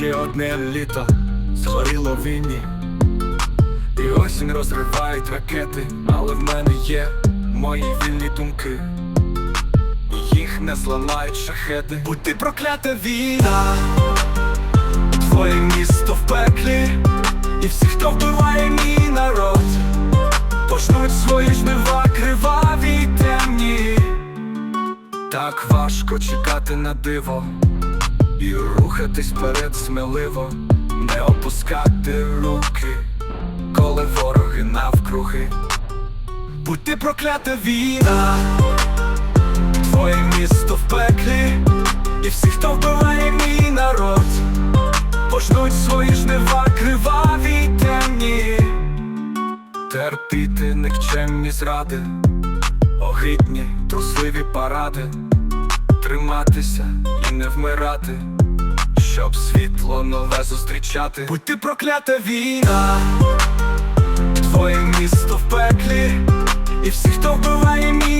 ще одне літо згоріло війні. І осінь розривають ракети, але в мене є мої вільні думки. І Їх не зламають шахети. Будь ти проклята війна, твоє місто в пеклі, і всі, хто вбиває мій народ, почнуть свої жнива криваві темні. Так важко чекати на диво рухатись вперед сміливо, не опускати руки, коли вороги навкруги. Будь ти проклята війна, твоє місто в пеклі, і всі, хто вбиває мій народ, почнуть свої жнива криваві темні, терпіти никчемні зради, огидні, трусливі паради триматися і не вмирати, щоб світло нове зустрічати. Будь ти проклята війна, твоє місто в пеклі, і всі, хто вбиває мій